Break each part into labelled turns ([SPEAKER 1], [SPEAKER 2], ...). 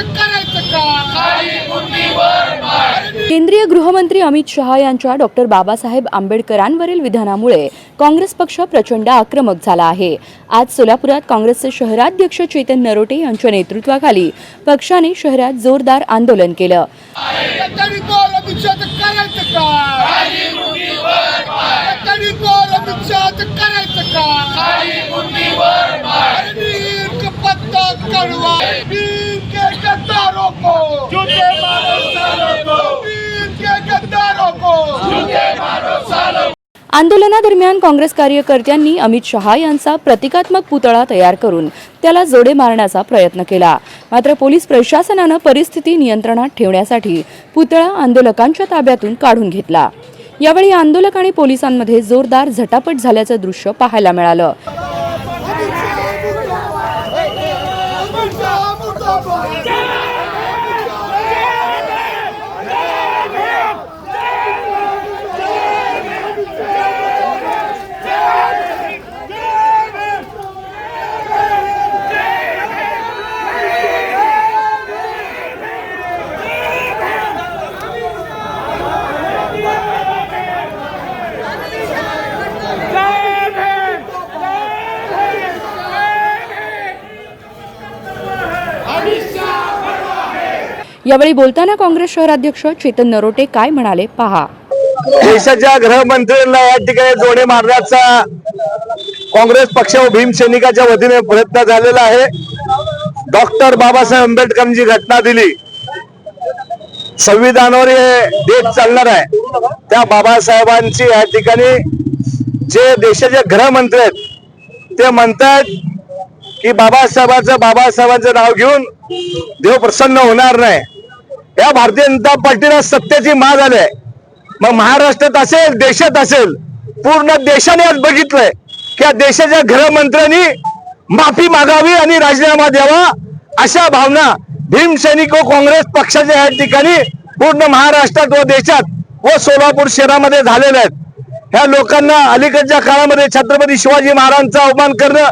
[SPEAKER 1] करायचं का?
[SPEAKER 2] केंद्रीय गृहमंत्री अमित शहा यांच्या डॉक्टर बाबासाहेब आंबेडकरांवरील विधानामुळे काँग्रेस पक्ष प्रचंड आक्रमक झाला आहे. आज सोलापुरात काँग्रेसचे शहराध्यक्ष चेतन नरोटे यांच्या नेतृत्वाखाली पक्षाने शहरात जोरदार आंदोलन केलं.
[SPEAKER 1] करायचं का कधी कोण अमित शहाचं करायचं का नीम का पत्ता कड़वा नीम के गद्दारों को। जूते मारो सालों को। नीम के। गद्दारों को।
[SPEAKER 2] आंदोलनादरम्यान काँग्रेस कार्यकर्त्यांनी अमित शहा यांचा प्रतिकात्मक पुतळा तयार करून त्याला जोडे मारण्याचा प्रयत्न केला. मात्र पोलीस प्रशासनानं परिस्थिती नियंत्रणात ठेवण्यासाठी पुतळा आंदोलकांच्या ताब्यातून काढून घेतला. यावेळी आंदोलक आणि पोलिसांमध्ये जोरदार झटापट झाल्याचं दृश्य पाहायला मिळालं.
[SPEAKER 1] शहा मुर्दाबाद
[SPEAKER 2] यावेळी बोलताना काँग्रेस शहराध्यक्ष चेतन नरोटे काय म्हणाले पहा.
[SPEAKER 3] देशाच्या गृहमंत्र्यांना या ठिकाणी जोडे मारण्याचा काँग्रेस पक्ष व भीमसैनिकाच्या वतीने प्रयत्न झालेला आहे. डॉक्टर बाबासाहेब आंबेडकरांची घटना दिली संविधानावर हे देश चालणार आहे. त्या बाबासाहेबांची या ठिकाणी जे देशाचे गृहमंत्री आहेत ते म्हणतात की बाबासाहेबांचं बाबासाहेबांचं नाव घेऊन देव प्रसन्न होणार नाही. या भारतीय जनता पार्टीला सत्तेची मा झाली आहे मग महाराष्ट्रात असेल देशात असेल पूर्ण देशाने आज बघितलंय की या देशाच्या गृहमंत्र्यांनी माफी मागावी आणि राजीनामा द्यावा अशा भावना भीमसैनिक व काँग्रेस पक्षाच्या या ठिकाणी पूर्ण महाराष्ट्रात व देशात व सोलापूर शहरामध्ये झालेल्या आहेत. ह्या लोकांना अलीकडच्या काळामध्ये छत्रपती शिवाजी महाराजांचा अवमान करणं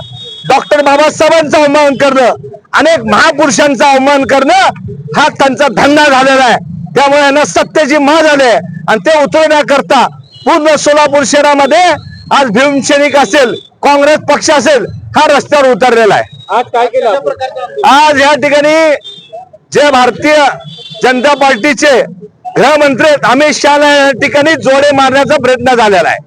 [SPEAKER 3] डॉक्टर बाबासाहेबांचा अवमान करणं अनेक महापुरुषांचा अवमान करणं हा त्यांचा धंदा झालेला आहे. त्यामुळे यांना सत्तेची माळ झाली आहे. आणि ते उतरवण्याकरता पूर्ण सोलापूर शहरामध्ये आज भीमसैनिक असेल काँग्रेस पक्ष असेल हा रस्त्यावर उतरलेला आहे.
[SPEAKER 4] आज काय केलं आपण?
[SPEAKER 3] आज या ठिकाणी जे भारतीय जनता पार्टीचे गृहमंत्री अमित शहाला या ठिकाणी जोडे मारण्याचा प्रयत्न झालेला आहे.